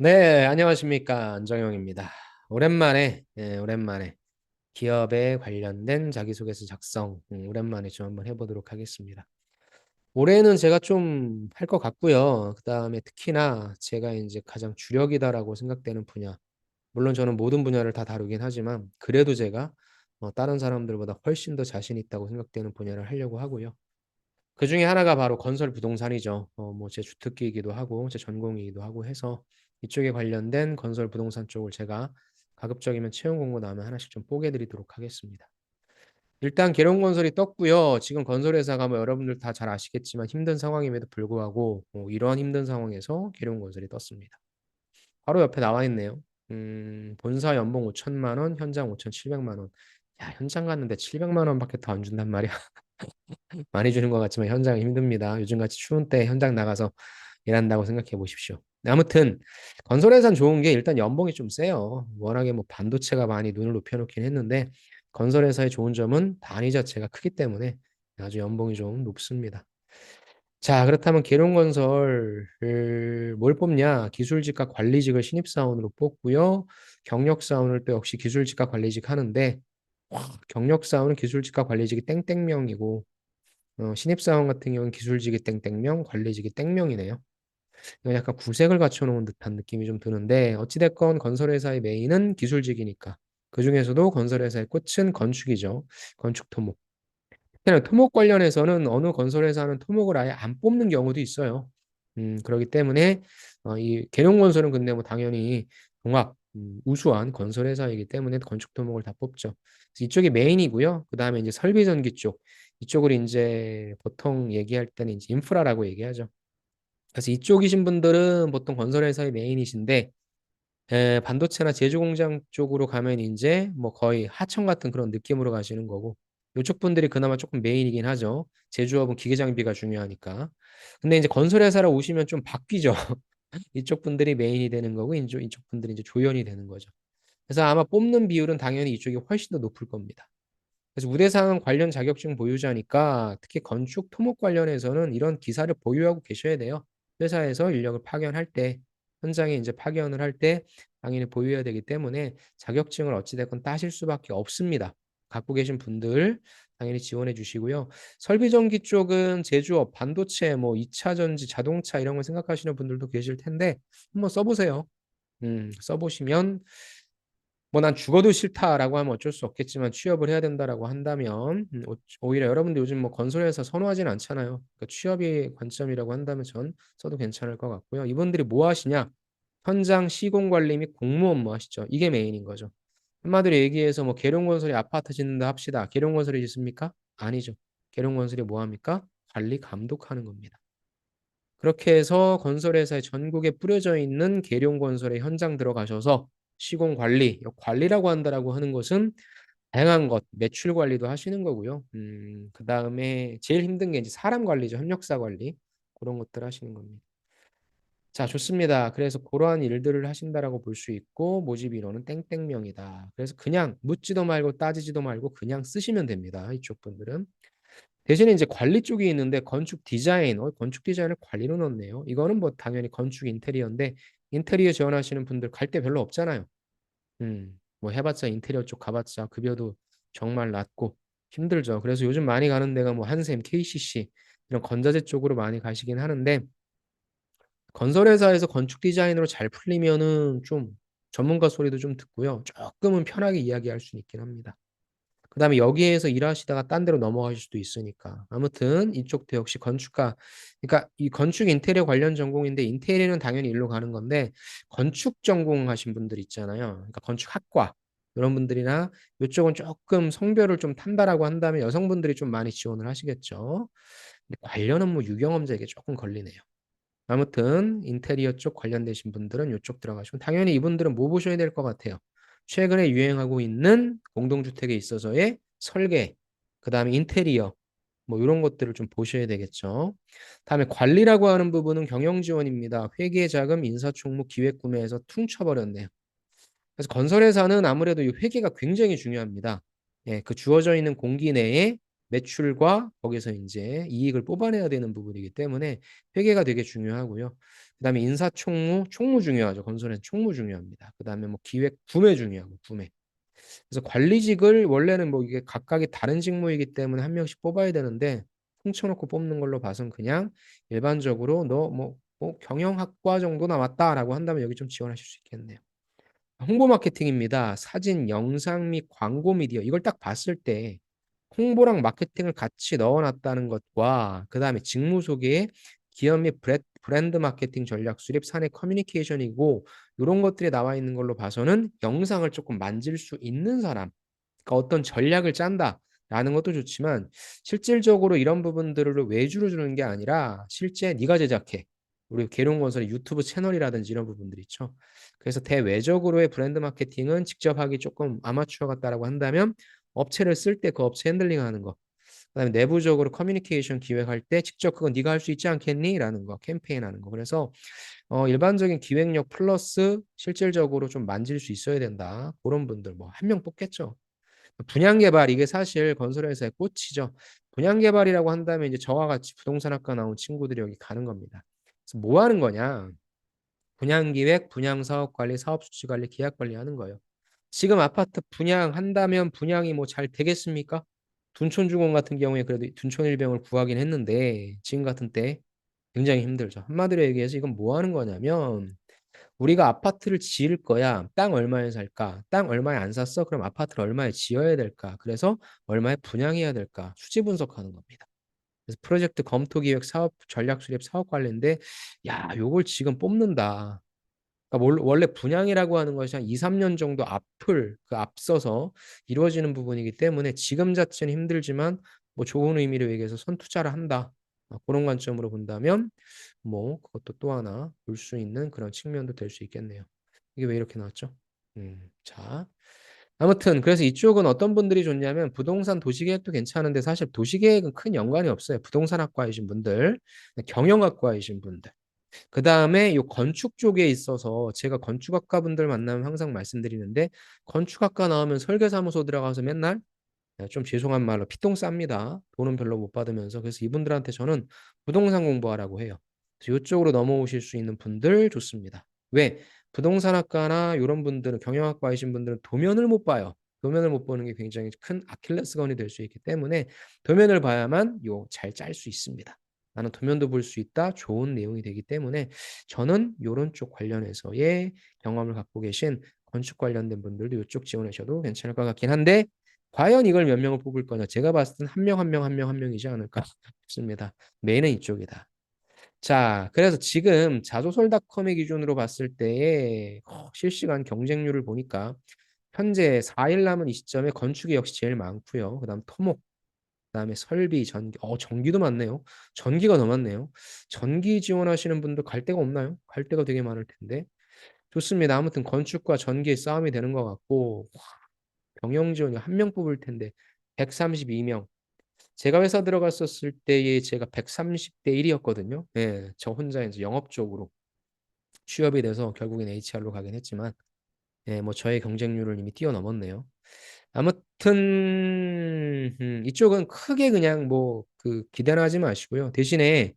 네, 안녕하십니까. 안정영입니다. 오랜만에, 예, 오랜만에 기업에 관련된 자기소개서 작성, 음, 오랜만에 좀 한번 해보도록 하겠습니다. 올해는 제가 좀 할 것 같고요. 그 다음에 특히나 제가 이제 가장 주력이다라고 생각되는 분야, 물론 저는 모든 분야를 다 다루긴 하지만, 그래도 제가 어, 다른 사람들보다 훨씬 더 자신 있다고 생각되는 분야를 하려고 하고요. 그 중에 하나가 바로 건설 부동산이죠. 어, 뭐 제 주특기이기도 하고 제 전공이기도 하고 해서 이쪽에 관련된 건설 부동산 쪽을 제가 가급적이면 채용 공고 나오면 하나씩 좀 뽀개 드리도록 하겠습니다. 일단 계룡건설이 떴고요. 지금 건설회사가 뭐 여러분들 다 잘 아시겠지만 힘든 상황임에도 불구하고 뭐 이러한 힘든 상황에서 계룡건설이 떴습니다. 바로 옆에 나와 있네요. 음, 본사 연봉 5천만 원, 현장 5,700만 원. 야, 현장 갔는데 700만 원밖에 더 안 준단 말이야. 많이 주는 것 같지만 현장은 힘듭니다. 요즘같이 추운 때 현장 나가서 일한다고 생각해 보십시오. 아무튼 건설회사는 좋은 게 일단 연봉이 좀 세요. 워낙에 뭐 반도체가 많이 눈을 높여놓긴 했는데 건설회사의 좋은 점은 단위 자체가 크기 때문에 아주 연봉이 좀 높습니다. 자, 그렇다면 계룡건설을 뭘 뽑냐? 기술직과 관리직을 신입사원으로 뽑고요. 경력사원을 또 역시 기술직과 관리직 하는데 와, 경력사원은 기술직과 관리직이 땡땡명이고 어, 신입사원 같은 경우는 기술직이 땡땡명, 관리직이 땡명이네요. 약간 구색을 갖춰놓은 듯한 느낌이 좀 드는데 어찌됐건 건설회사의 메인은 기술직이니까 그 중에서도 건설회사의 꽃은 건축이죠. 건축 토목. 특히나 토목 관련해서는 어느 건설회사는 토목을 아예 안 뽑는 경우도 있어요. 음, 그렇기 때문에 어, 이 계룡건설은 근데 뭐 당연히 종합 음, 우수한 건설회사이기 때문에 건축 토목을 다 뽑죠. 이쪽이 메인이고요. 그 다음에 이제 설비 전기 쪽 이쪽을 이제 보통 얘기할 때는 이제 인프라라고 얘기하죠. 그래서 이쪽이신 분들은 보통 건설회사의 메인이신데 에, 반도체나 제조 공장 쪽으로 가면 이제 뭐 거의 하청 같은 그런 느낌으로 가시는 거고 이쪽 분들이 그나마 조금 메인이긴 하죠. 제조업은 기계 장비가 중요하니까. 근데 이제 건설회사로 오시면 좀 바뀌죠. 이쪽 분들이 메인이 되는 거고 이쪽, 이쪽 분들이 이제 조연이 되는 거죠. 그래서 아마 뽑는 비율은 당연히 이쪽이 훨씬 더 높을 겁니다. 그래서 우대상 관련 자격증 보유자니까 특히 건축 토목 관련해서는 이런 기사를 보유하고 계셔야 돼요. 회사에서 인력을 파견할 때 현장에 이제 파견을 할 때 당연히 보유해야 되기 때문에 자격증을 어찌됐건 따실 수밖에 없습니다. 갖고 계신 분들 당연히 지원해 주시고요. 설비 전기 쪽은 제조업, 반도체, 뭐 2차 전지, 자동차 이런 걸 생각하시는 분들도 계실 텐데 한번 써보세요. 음, 써보시면 뭐 난 죽어도 싫다라고 하면 어쩔 수 없겠지만 취업을 해야 된다라고 한다면 음, 오- 오히려 여러분들 요즘 뭐 건설회사 선호하진 않잖아요. 그러니까 취업이 관점이라고 한다면 전 써도 괜찮을 것 같고요. 이분들이 뭐 하시냐? 현장 시공 관리 및 공무원 뭐 하시죠? 이게 메인인 거죠. 한마디로 얘기해서 뭐 계룡건설이 아파트 짓는다 합시다. 계룡건설이 짓습니까? 아니죠. 계룡건설이 뭐 합니까? 관리 감독하는 겁니다. 그렇게 해서 건설회사에 전국에 뿌려져 있는 계룡건설의 현장 들어가셔서 시공 관리, 관리라고 한다라고 하는 것은 다양한 것, 매출 관리도 하시는 거고요. 음, 그 다음에 제일 힘든 게 이제 사람 관리죠. 협력사 관리. 그런 것들 하시는 겁니다. 자, 좋습니다. 그래서 그러한 일들을 하신다라고 볼 수 있고 모집 인원은 땡땡명이다. 그래서 그냥 묻지도 말고 따지지도 말고 그냥 쓰시면 됩니다. 이쪽 분들은. 대신에 이제 관리 쪽이 있는데 건축 디자인, 어, 건축 디자인을 관리로 넣네요. 이거는 뭐 당연히 건축 인테리어인데 인테리어 지원하시는 분들 갈 데 별로 없잖아요. 음, 뭐 해봤자 인테리어 쪽 가봤자 급여도 정말 낮고 힘들죠. 그래서 요즘 많이 가는 데가 뭐 한샘, KCC 이런 건자재 쪽으로 많이 가시긴 하는데 건설회사에서 건축 디자인으로 잘 풀리면은 좀 전문가 소리도 좀 듣고요. 조금은 편하게 이야기할 수 있긴 합니다. 그 다음에 여기에서 일하시다가 딴 데로 넘어가실 수도 있으니까. 아무튼 이쪽도 역시 건축가, 그러니까 이 건축 인테리어 관련 전공인데 인테리어는 당연히 일로 가는 건데 건축 전공하신 분들 있잖아요. 그러니까 건축학과 이런 분들이나 이쪽은 조금 성별을 좀 탄다라고 한다면 여성분들이 좀 많이 지원을 하시겠죠. 관련 업무 유경험자에게 조금 걸리네요. 아무튼 인테리어 쪽 관련되신 분들은 이쪽 들어가시면 당연히 이분들은 뭐 보셔야 될 것 같아요. 최근에 유행하고 있는 공동주택에 있어서의 설계, 그 다음에 인테리어, 뭐 이런 것들을 좀 보셔야 되겠죠. 다음에 관리라고 하는 부분은 경영지원입니다. 회계자금, 인사총무, 기획구매에서 퉁쳐버렸네요. 그래서 건설회사는 아무래도 이 회계가 굉장히 중요합니다. 예, 그 주어져 있는 공기 내에 매출과 거기서 인제 이익을 뽑아내야 되는 부분이기 때문에 회계가 되게 중요하고요. 그다음에 인사 총무, 총무 중요하죠. 건설에는 총무 중요합니다. 그다음에 뭐 기획, 구매 중요하고 구매. 그래서 관리직을 원래는 뭐 이게 각각의 다른 직무이기 때문에 한 명씩 뽑아야 되는데 퉁쳐 놓고 뽑는 걸로 봐선 그냥 일반적으로 "너 뭐 뭐 경영학과 정도 나왔다."라고 한다면 여기 좀 지원하실 수 있겠네요. 홍보 마케팅입니다. 사진, 영상 및 광고 미디어 이걸 딱 봤을 때 홍보랑 마케팅을 같이 넣어 놨다는 것과 그 다음에 직무 소개에 기업 및 브랜 브랜드 마케팅 전략 수립, 사내 커뮤니케이션이고 요런 것들이 나와 있는 걸로 봐서는 영상을 쪼끔 만질 수 있는 사람 그러니까 어떤 전략을 짠다 라는 것도 좋지만 실질적으로 이런 부분들을 외주로 주는 게 아니라 실제 "네가 제작해." 우리 계룡건설의 유튜브 채널이라든지 이런 부분들 있죠. 그래서 대외적으로의 브랜드 마케팅은 직접 하기 쪼끔 아마추어 같다라고 한다면 업체를 쓸 때 그 업체 핸들링 하는 거. 그다음에 내부적으로 커뮤니케이션 기획할 때 "직접 그건 네가 할 수 있지 않겠니?"라는 거 캠페인 하는 거. 그래서 어 일반적인 기획력 플러스 실질적으로 좀 만질 수 있어야 된다. 고런 분들 뭐1명 뽑겠죠. 분양 개발 이게 사실 건설회사의 꽃이죠. 분양 개발이라고 한다면 이제 저와 같이 부동산학과 나온 친구들이 여기 가는 겁니다. 그래서 뭐 하는 거냐? 분양 기획, 분양 사업 관리, 사업 수지 관리, 계약 관리 하는 거예요. 지금 아파트 분양한다면 분양이 뭐 잘 되겠습니까? 둔촌중공 같은 경우에 그래도 둔촌 일병을 구하긴 했는데 지금 같은 때 굉장히 힘들죠. 한마디로 얘기해서 이건 뭐 하는 거냐면 "우리가 아파트를 지을 거야. 땅 얼마에 살까? 땅 얼마에 안 샀어? 그럼 아파트를 얼마에 지어야 될까? 그래서 얼마에 분양해야 될까?" 수지 분석하는 겁니다. 그래서 프로젝트 검토 기획 사업 전략 수립 사업 관리인데 야 요걸 지금 뽑는다. 그러니까 월 원래 분양이라고 하는 것이 한 2-3년 정도 앞을 그 앞서서 이루어지는 부분이기 때문에 지금 자체는 힘들지만 뭐 좋은 의미로 얘기해서 선투자를 한다. 어 고런 관점으로 본다면 뭐 그것도 또 하나 볼 수 있는 그런 측면도 될 수 있겠네요. 이게 왜 이렇게 나왔죠? 음 자. 아무튼 그래서 이쪽은 어떤 분들이 좋냐면 부동산 도시계획도 괜찮은데 사실 도시계획은 큰 연관이 없어요. 부동산학과이신 분들, 경영학과이신 분들. 그 다음에 요 건축 쪽에 있어서 제가 건축학과 분들 만나면 항상 말씀드리는데 건축학과 나오면 설계사무소 들어가서 맨날 예좀 죄송한 말로 피똥 쌉니다. 돈은 별로 못 받으면서. 그래서 이분들한테 저는 부동산 공부하라고 해요. 요쪽으로 넘어오실 수 있는 분들 좋습니다. 왜? 부동산학과나 요런 분들은 경영학과이신 분들은 도면을 못 봐요. 도면을 못 보는 게 굉장히 큰 아킬레스건이 될 수 있기 때문에 도면을 봐야만 요 잘 짤 수 있습니다. 나는 도면도 볼 수 있다. 좋은 내용이 되기 때문에 저는 요런 쪽 관련해서의 경험을 갖고 계신 건축 관련된 분들도 요쪽 지원하셔도 괜찮을 것 같긴 한데 과연 이걸 몇 명을 뽑을 거냐? 제가 봤을 때는 1 명, 1 명, 1 명, 1 명이지 않을까 싶습니다. 메인은 이쪽이다. 자 그래서 지금 자소설닷컴의 기준으로 봤을 때의 어 실시간 경쟁률을 보니까 현재 4일 남은 이 시점에 건축이 역시 제일 많고요. 그다음 토목, 그다음에 설비, 전기 어 전기도 많네요. 전기가 더 많네요. 전기 지원하시는 분들 갈 데가 없나요? 갈 데가 되게 많을 텐데. 좋습니다. 아무튼 건축과 전기의 싸움이 되는 것 같고 와 경영 지원이 1명 뽑을 텐데 132 명. 제가 회사 들어갔었을 때에 제가 130대 1 이었거든요. 예. 저 혼자 인제 영업 쪽으로 취업이 돼서 결국엔 HR로 가긴 했지만 예 뭐 저의 경쟁률을 이미 뛰어넘었네요. 아무튼 음 이쪽은 크게 그냥 뭐 그 기대는 하지 마시고요. 대신에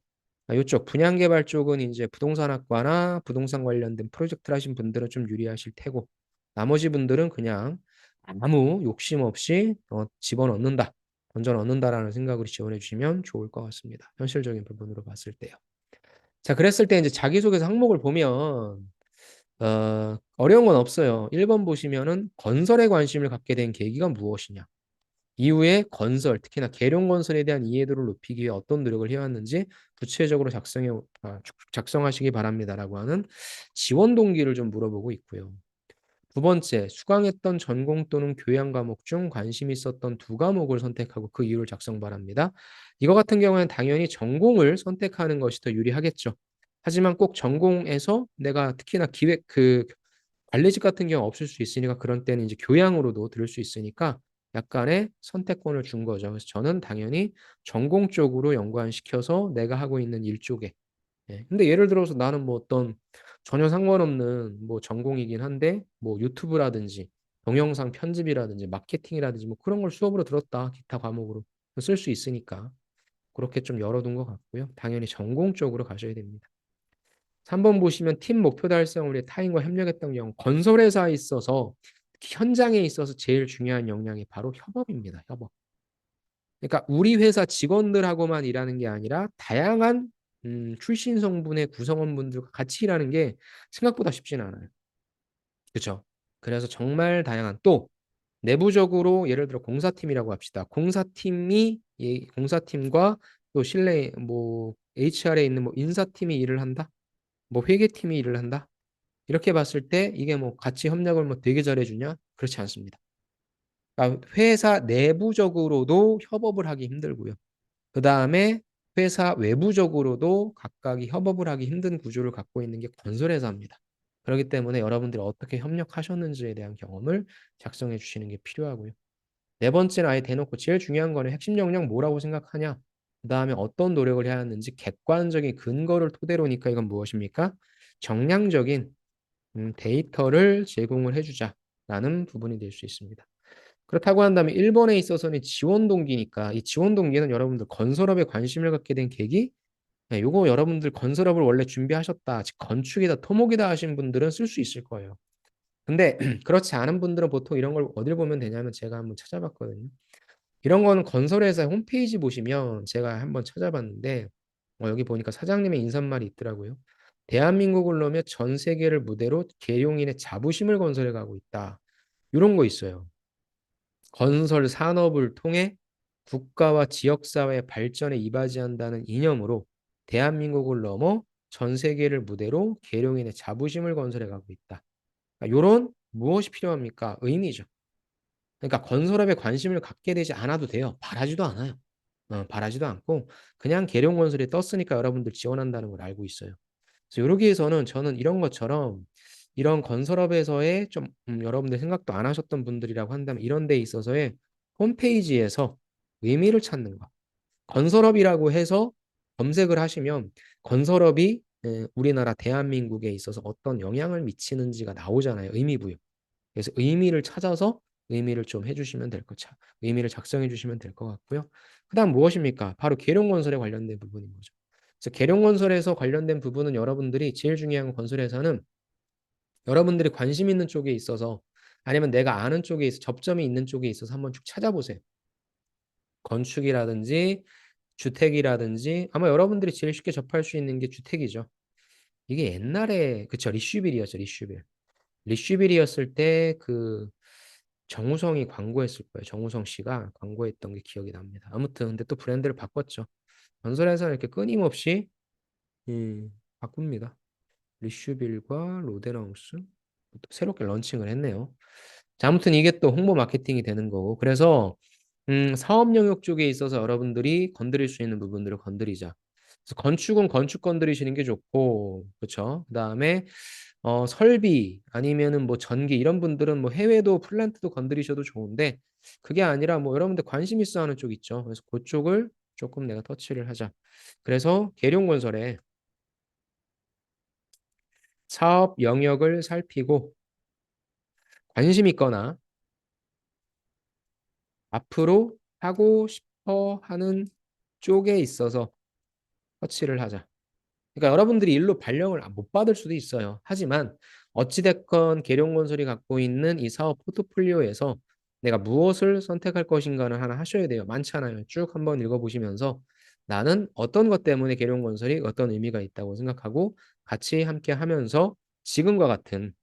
아 요쪽 분양 개발 쪽은 인제 부동산학과나 부동산 관련된 프로젝트를 하신 분들은 좀 유리하실 테고 나머지 분들은 그냥 아무 욕심 없이 어 '집어넣는다. 던져 넣는다.'라는 생각으로 지원해 주시면 좋을 것 같습니다. 현실적인 부분으로 봤을 때요. 자 그랬을 때 인제 자기소개서 항목을 보면 어 어려운 건 없어요. 1번 보시면은 "건설에 관심을 갖게 된 계기가 무엇이냐?" 이후에 건설, 특히나 계룡 건설에 대한 이해도를 높이기 위해 어떤 노력을 해 왔는지 구체적으로 작성해 아 작성하시기 바랍니다."라고 하는 지원 동기를 좀 물어보고 있고요. 2 번째 "수강했던 전공 또는 교양 과목 중 관심이 있었던 2 과목을 선택하고 그 이유를 작성 바랍니다." 이거 같은 경우에는 당연히 전공을 선택하는 것이 더 유리하겠죠. 하지만 꼭 전공에서 내가 특히나 기획 그 관리직 같은 경우는 없을 수 있으니까 그런 때는 이제 교양으로도 들을 수 있으니까 약간의 선택권을 준 거죠. 그래서 저는 당연히 전공 쪽으로 연관시켜서 내가 하고 있는 일 쪽에 예 근데 예를 들어서 나는 뭐 어떤 전혀 상관없는 뭐 전공이긴 한데 뭐 유튜브라든지 동영상 편집이라든지 마케팅이라든지 뭐 그런 걸 수업으로 들었다 기타 과목으로. 쓸 수 있으니까 그렇게 좀 열어둔 것 같고요. 당연히 전공 쪽으로 가셔야 됩니다. 3번 보시면 팀 목표 달성을 위해 타인과 협력했던 경우 건설회사에 있어서 현장에 있어서 제일 중요한 역량이 바로 협업입니다. 협업. 그러니까 우리 회사 직원들하고만 일하는 게 아니라 다양한 음, 출신 성분의 구성원분들과 같이 일하는 게 생각보다 쉽지는 않아요. 그렇죠? 그래서 정말 다양한 또 내부적으로 예를 들어 공사팀이라고 합시다. 공사팀이 예, 공사팀과 또 실내 뭐 HR에 있는 뭐 인사팀이 일을 한다. 뭐 회계팀이 일을 한다. 이렇게 봤을 때 이게 뭐 같이 협력을 뭐 되게 잘해주냐? 그렇지 않습니다. 그러니까 회사 내부적으로도 협업을 하기 힘들고요. 그 다음에 회사 외부적으로도 각각이 협업을 하기 힘든 구조를 갖고 있는 게 건설회사입니다. 그렇기 때문에 여러분들이 어떻게 협력하셨는지에 대한 경험을 작성해 주시는 게 필요하고요. 네 번째는 아예 대놓고 제일 중요한 거는 핵심 역량 뭐라고 생각하냐? 그 다음에 어떤 노력을 해야 하는지 객관적인 근거를 토대로니까 이건 무엇입니까? 정량적인 음, 데이터를 제공을 해주자라는 부분이 될 수 있습니다. 그렇다고 한다면 1번에 있어서는 지원 동기니까 이 지원 동기는 여러분들 건설업에 관심을 갖게 된 계기 네, 요거 여러분들 건설업을 원래 준비하셨다 즉 건축이다 토목이다 하신 분들은 쓸 수 있을 거예요. 근데 그렇지 않은 분들은 보통 이런 걸 어딜 보면 되냐면 제가 한번 찾아봤거든요. 이런 거는 건설회사 홈페이지 보시면 제가 한번 찾아봤는데 어, 여기 보니까 사장님의 인사말이 있더라고요. 대한민국을 넘어 전 세계를 무대로 계룡인의 자부심을 건설해 가고 있다. 이런 거 있어요. 건설 산업을 통해 국가와 지역사회 발전에 이바지한다는 이념으로 대한민국을 넘어 전 세계를 무대로 계룡인의 자부심을 건설해 가고 있다. 이런 무엇이 필요합니까? 의미죠. 그러니까 건설업에 관심을 갖게 되지 않아도 돼요. 바라지도 않아요. 어, 바라지도 않고 그냥 계룡 건설이 떴으니까 여러분들 지원한다는 걸 알고 있어요. 그래서 여기에서는 저는 이런 것처럼 이런 건설업에서의 좀 음, 여러분들 생각도 안 하셨던 분들이라고 한다면 이런 데 있어서의 홈페이지에서 의미를 찾는 거. 건설업이라고 해서 검색을 하시면 건설업이 에, 우리나라 대한민국에 있어서 어떤 영향을 미치는지가 나오잖아요. 의미 부여. 그래서 의미를 찾아서 의미를 좀 해주시면 될 것, 차 의미를 작성해 주시면 될 것 같고요. 그 다음 무엇입니까? 바로 계룡건설에 관련된 부분인 거죠. 그래서 계룡건설에서 관련된 부분은 여러분들이 제일 중요한 건설에서는 여러분들이 관심 있는 쪽에 있어서 아니면 내가 아는 쪽에 있어 접점이 있는 쪽에 있어서 한번 쭉 찾아보세요. 건축이라든지 주택이라든지 아마 여러분들이 제일 쉽게 접할 수 있는 게 주택이죠. 이게 옛날에 그쵸 리슈빌이었죠 리슈빌. 리슈빌이었을 때 그 정우성이 광고했을 거예요. 정우성 씨가 광고했던 게 기억이 납니다. 아무튼 근데 또 브랜드를 바꿨죠. 건설회사는 이렇게 끊임없이 음, 바꿉니다. 리슈빌과 로데나우스 또 새롭게 런칭을 했네요. 자, 아무튼 이게 또 홍보 마케팅이 되는 거고 그래서 음, 사업 영역 쪽에 있어서 여러분들이 건드릴 수 있는 부분들을 건드리자. 그래서 건축은 건축 건드리시는 게 좋고 그렇죠. 그다음에 어, 설비 아니면은 뭐 전기 이런 분들은 뭐 해외도 플랜트도 건드리셔도 좋은데 그게 아니라 뭐 여러분들 관심 있어 하는 쪽 있죠. 그래서 그쪽을 조금 내가 터치를 하자. 그래서 계룡 건설에 사업 영역을 살피고 관심 있거나 앞으로 하고 싶어 하는 쪽에 있어서 터치를 하자. 그러니까 여러분들이 일로 발령을 못 받을 수도 있어요. 하지만 어찌됐건 계룡건설이 갖고 있는 이 사업 포트폴리오에서 내가 무엇을 선택할 것인가를 하나 하셔야 돼요. 많잖아요. 쭉 한번 읽어보시면서 나는 어떤 것 때문에 계룡건설이 어떤 의미가 있다고 생각하고 같이 함께 하면서 지금과 같은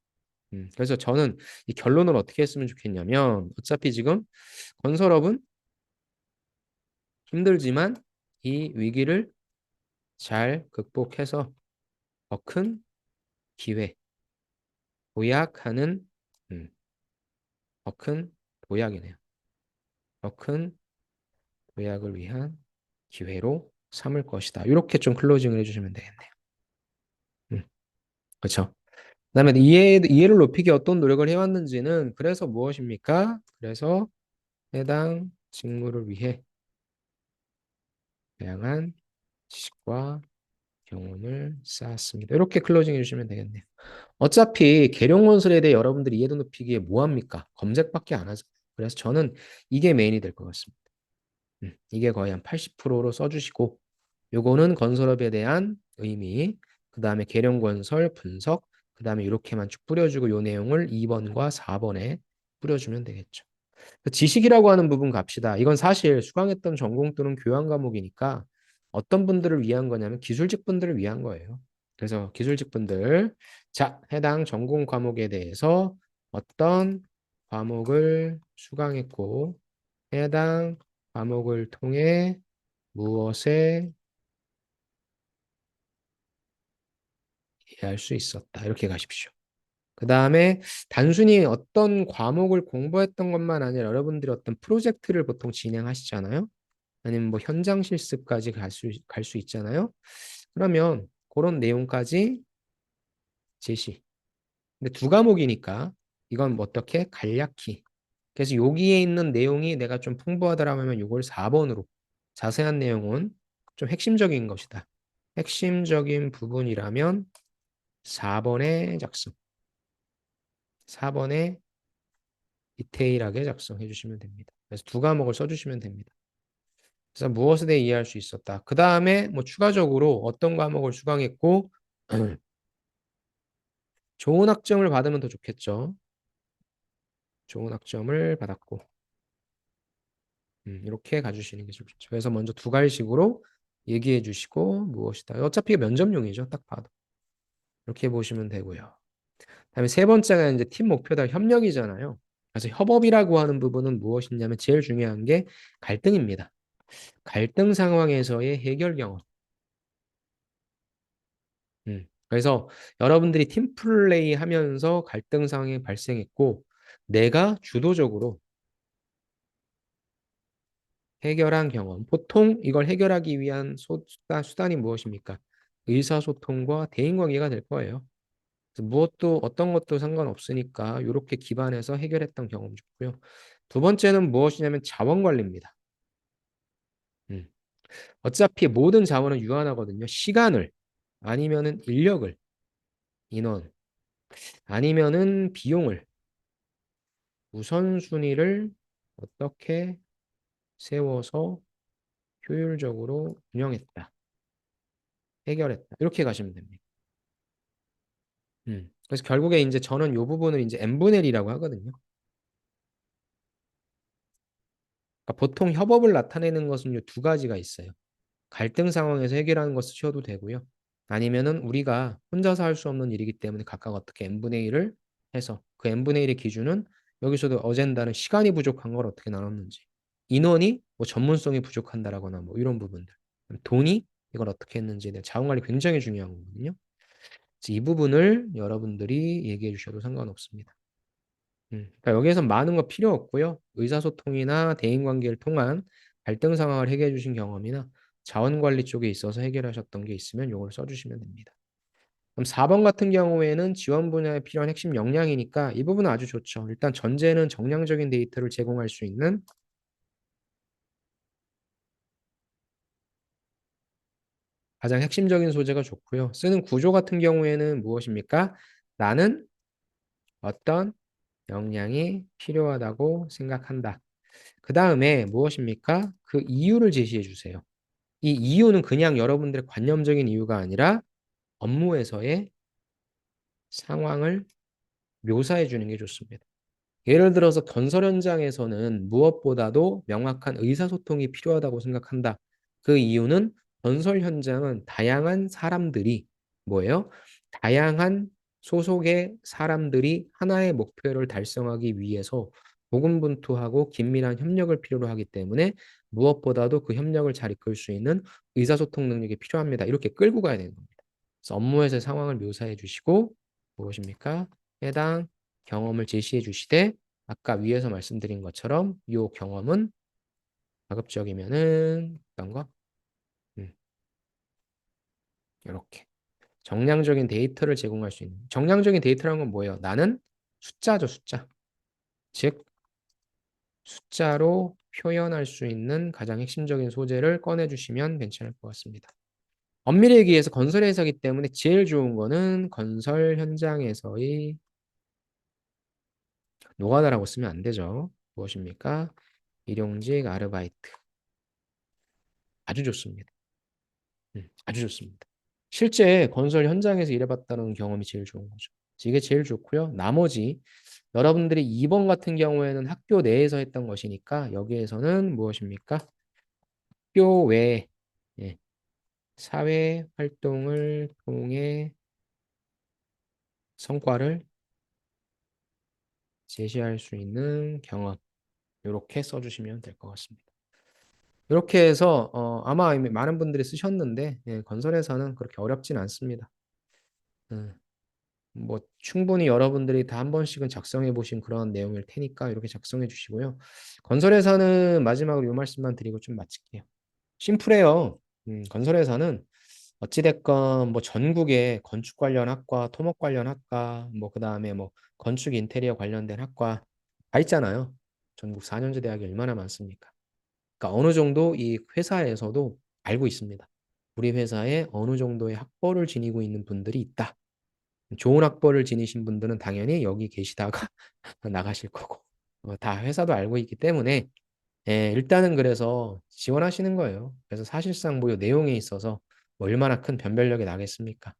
음, 그래서 저는 이 결론을 어떻게 했으면 좋겠냐면 어차피 지금 건설업은 힘들지만 이 위기를 잘 극복해서 더 큰 기회, 도약하는 음, 더큰 도약이네요. 더 큰 도약을 위한 기회로 삼을 것이다. 이렇게 좀 클로징을 해주시면 되겠네요. 음, 그렇죠. 그 다음에 이해 이해를 높이기 어떤 노력을 해왔는지는 그래서 무엇입니까? 그래서 해당 직무를 위해 다양한 지식과 경험을 쌓았습니다. 이렇게 클로징 해주시면 되겠네요. 어차피 계룡건설에 대해 여러분들이 이해도 높이기에 뭐합니까? 검색밖에 안 하죠. 그래서 저는 이게 메인이 될 것 같습니다. 음, 이게 거의 한 80%로 써주시고 요거는 건설업에 대한 의미 그 다음에 계룡건설 분석 그 다음에 이렇게만 쭉 뿌려주고 요 내용을 2번과 4번에 뿌려주면 되겠죠. 그 지식이라고 하는 부분 갑시다. 이건 사실 수강했던 전공 또는 교양 과목이니까 어떤 분들을 위한 거냐면 기술직 분들을 위한 거예요. 그래서 기술직 분들 자 해당 전공 과목에 대해서 어떤 과목을 수강했고 해당 과목을 통해 무엇에 이해할 수 있었다. 이렇게 가십시오. 그 다음에 단순히 어떤 과목을 공부했던 것만 아니라 여러분들이 어떤 프로젝트를 보통 진행하시잖아요. 아니면 뭐 현장 실습까지 갈 수, 갈 수 있잖아요. 그러면 그런 내용까지 제시. 근데 두 과목이니까 이건 뭐 어떻게 간략히. 그래서 여기에 있는 내용이 내가 좀 풍부하더라면 이걸 4번으로 자세한 내용은 좀 핵심적인 것이다. 핵심적인 부분이라면 4번에 작성. 4번에 디테일하게 작성해 주시면 됩니다. 그래서 두 과목을 써주시면 됩니다. 그래서 무엇에 대해 이해할 수 있었다. 그 다음에 뭐 추가적으로 어떤 과목을 수강했고 좋은 학점을 받으면 더 좋겠죠. 좋은 학점을 받았고 음, 이렇게 가주시는 게 좋겠죠. 그래서 먼저 두 가지식으로 얘기해 주시고 무엇이다. 어차피 면접용이죠. 딱 봐도. 이렇게 보시면 되고요. 다음에 세 번째가 이제 팀 목표다 협력이잖아요. 그래서 협업이라고 하는 부분은 무엇이냐면 제일 중요한 게 갈등입니다. 갈등 상황에서의 해결 경험. 음, 그래서 여러분들이 팀 플레이 하면서 갈등 상황이 발생했고 내가 주도적으로 해결한 경험. 보통 이걸 해결하기 위한 수단, 수단이 무엇입니까? 의사소통과 대인관계가 될 거예요. 무엇도 어떤 것도 상관없으니까 이렇게 기반해서 해결했던 경험 좋고요. 두 번째는 무엇이냐면 자원관리입니다. 음. 어차피 모든 자원은 유한하거든요. 시간을 아니면은 인력을 인원 아니면은 비용을 우선순위를 어떻게 세워서 효율적으로 운영했다. 해결했다. 이렇게 가시면 됩니다. 음. 그래서 결국에 이제 저는 이 부분을 이제 n분의 1이라고 하거든요. 그러니까 보통 협업을 나타내는 것은 두 가지가 있어요. 갈등 상황에서 해결하는 것을 쉬어도 되고요. 아니면은 우리가 혼자서 할 수 없는 일이기 때문에 각각 어떻게 n분의 1을 해서 그 n분의 1의 기준은 여기서도 어젠다는 시간이 부족한 걸 어떻게 나눴는지 인원이 뭐 전문성이 부족한다라거나 뭐 이런 부분들 돈이 이걸 어떻게 했는지에 대한 자원관리 굉장히 중요한 거거든요. 이 부분을 여러분들이 얘기해 주셔도 상관없습니다. 음, 그러니까 여기에서 많은 거 필요 없고요. 의사소통이나 대인관계를 통한 갈등 상황을 해결해 주신 경험이나 자원관리 쪽에 있어서 해결하셨던 게 있으면 이걸 써주시면 됩니다. 그럼 4번 같은 경우에는 지원 분야에 필요한 핵심 역량이니까 이 부분은 아주 좋죠. 일단 전제는 정량적인 데이터를 제공할 수 있는 가장 핵심적인 소재가 좋고요. 쓰는 구조 같은 경우에는 무엇입니까? 나는 어떤 역량이 필요하다고 생각한다. 그 다음에 무엇입니까? 그 이유를 제시해 주세요. 이 이유는 그냥 여러분들의 관념적인 이유가 아니라 업무에서의 상황을 묘사해 주는 게 좋습니다. 예를 들어서 건설 현장에서는 무엇보다도 명확한 의사소통이 필요하다고 생각한다. 그 이유는 건설 현장은 다양한 사람들이 뭐예요? 다양한 소속의 사람들이 하나의 목표를 달성하기 위해서 고군분투하고 긴밀한 협력을 필요로 하기 때문에 무엇보다도 그 협력을 잘 이끌 수 있는 의사소통 능력이 필요합니다. 이렇게 끌고 가야 되는 겁니다. 그래서 업무에서의 상황을 묘사해 주시고 무엇입니까? 해당 경험을 제시해 주시되 아까 위에서 말씀드린 것처럼 이 경험은 가급적이면은 어떤 거? 음. 이렇게 정량적인 데이터를 제공할 수 있는 정량적인 데이터라는 건 뭐예요? 나는 숫자죠 숫자 즉 숫자로 표현할 수 있는 가장 핵심적인 소재를 꺼내주시면 괜찮을 것 같습니다. 엄밀히 얘기해서 건설 회사이기 때문에 제일 좋은 거는 건설 현장에서의 노가다라고 쓰면 안 되죠. 무엇입니까? 일용직 아르바이트. 아주 좋습니다. 음, 아주 좋습니다. 실제 건설 현장에서 일해봤다는 경험이 제일 좋은 거죠. 이게 제일 좋고요. 나머지 여러분들이 2번 같은 경우에는 학교 내에서 했던 것이니까 여기에서는 무엇입니까? 학교 외 예, 사회 활동을 통해 성과를 제시할 수 있는 경험 이렇게 써주시면 될 것 같습니다. 이렇게 해서 어, 아마 이미 많은 분들이 쓰셨는데 예, 건설에서는 그렇게 어렵진 않습니다. 음, 뭐 충분히 여러분들이 다 한 번씩은 작성해 보신 그런 내용일 테니까 이렇게 작성해 주시고요. 건설에서는 마지막으로 이 말씀만 드리고 좀 마칠게요. 심플해요. 음, 건설에서는 어찌됐건 뭐 전국에 건축 관련 학과, 토목 관련 학과, 뭐 그 다음에 뭐 건축 인테리어 관련된 학과 다 있잖아요. 전국 4년제 대학이 얼마나 많습니까? 그러니까 어느 정도 이 회사에서도 알고 있습니다. 우리 회사에 어느 정도의 학벌을 지니고 있는 분들이 있다. 좋은 학벌을 지니신 분들은 당연히 여기 계시다가 나가실 거고 어, 다 회사도 알고 있기 때문에 예, 일단은 그래서 지원하시는 거예요. 그래서 사실상 뭐 내용에 있어서 뭐 얼마나 큰 변별력이 나겠습니까?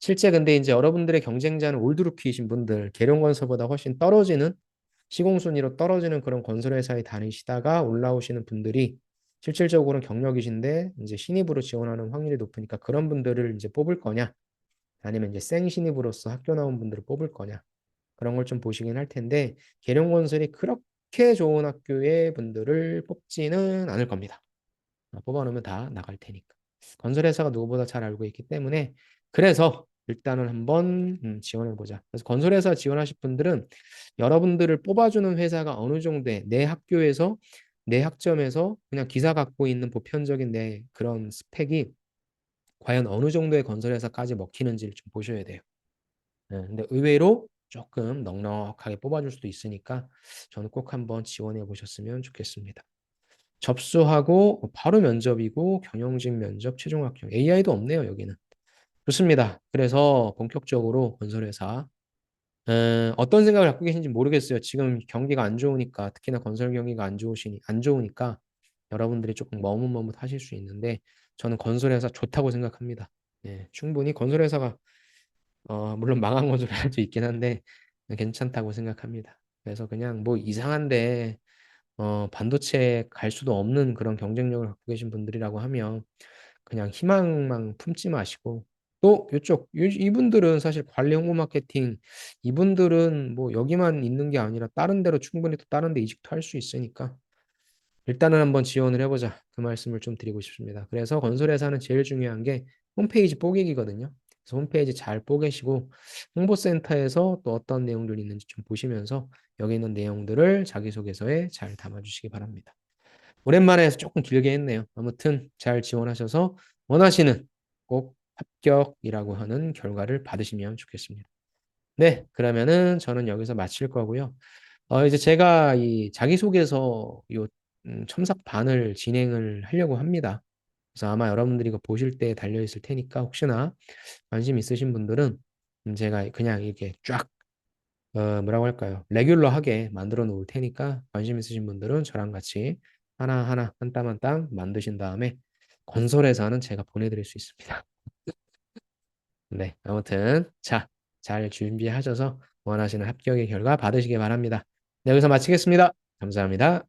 실제 근데 이제 여러분들의 경쟁자는 올드루키이신 분들, 계룡건설보다 훨씬 떨어지는 시공순위로 떨어지는 그런 건설회사에 다니시다가 올라오시는 분들이 실질적으로는 경력이신데 이제 신입으로 지원하는 확률이 높으니까 그런 분들을 이제 뽑을 거냐 아니면 이제 생신입으로서 학교 나온 분들을 뽑을 거냐 그런 걸 좀 보시긴 할 텐데 계룡건설이 그렇게 좋은 학교의 분들을 뽑지는 않을 겁니다. 아, 뽑아놓으면 다 나갈 테니까. 건설회사가 누구보다 잘 알고 있기 때문에 그래서 일단은 한번 음, 지원해 보자. 그래서 건설회사 지원하실 분들은 여러분들을 뽑아주는 회사가 어느 정도의 내 학교에서 내 학점에서 그냥 기사 갖고 있는 보편적인 내 그런 스펙이 과연 어느 정도의 건설회사까지 먹히는지를 좀 보셔야 돼요. 네, 근데 의외로 조금 넉넉하게 뽑아줄 수도 있으니까 저는 꼭 한번 지원해 보셨으면 좋겠습니다. 접수하고 바로 면접이고 경영직 면접 최종 합격 AI도 없네요 여기는 좋습니다. 그래서 본격적으로 건설회사 에, 어떤 생각을 갖고 계신지 모르겠어요. 지금 경기가 안 좋으니까 특히나 건설 경기가 안 좋으시니 안 좋으니까 여러분들이 조금 머뭇머뭇 하실 수 있는데 저는 건설회사 좋다고 생각합니다. 예, 충분히 건설회사가 어, 물론 망한 건설을 할수 있긴 한데 괜찮다고 생각합니다. 그래서 그냥 뭐 이상한데 어, 반도체에 갈 수도 없는 그런 경쟁력을 갖고 계신 분들이라고 하면 그냥 희망만 품지 마시고 또 이쪽 이- 이분들은 사실 관리 홍보 마케팅 이분들은 뭐 여기만 있는 게 아니라 다른 데로 충분히 또 다른 데 이직도 할 수 있으니까 일단은 한번 지원을 해보자 그 말씀을 좀 드리고 싶습니다. 그래서 건설회사는 제일 중요한 게 홈페이지 뽀개기거든요. 그래서 홈페이지 잘 뽀개시고 홍보센터에서 또 어떤 내용들이 있는지 좀 보시면서 여기 있는 내용들을 자기소개서에 잘 담아주시기 바랍니다. 오랜만에 해서 조금 길게 했네요. 아무튼 잘 지원하셔서 원하시는 꼭 합격이라고 하는 결과를 받으시면 좋겠습니다. 네, 그러면은 저는 여기서 마칠 거고요. 어, 이제 제가 이 자기소개서 요 음, 첨삭반을 진행을 하려고 합니다. 그래서 아마 여러분들이 이거 보실 때 달려 있을 테니까 혹시나 관심 있으신 분들은 음, 제가 그냥 이렇게 쫙 어, 뭐라고 할까요? 레귤러하게 만들어 놓을 테니까 관심 있으신 분들은 저랑 같이 하나하나 한 땀 한 땀 만드신 다음에 건설회사는 제가 보내드릴 수 있습니다. 네, 아무튼 자, 잘 준비하셔서 원하시는 합격의 결과 받으시기 바랍니다. 네, 여기서 마치겠습니다. 감사합니다.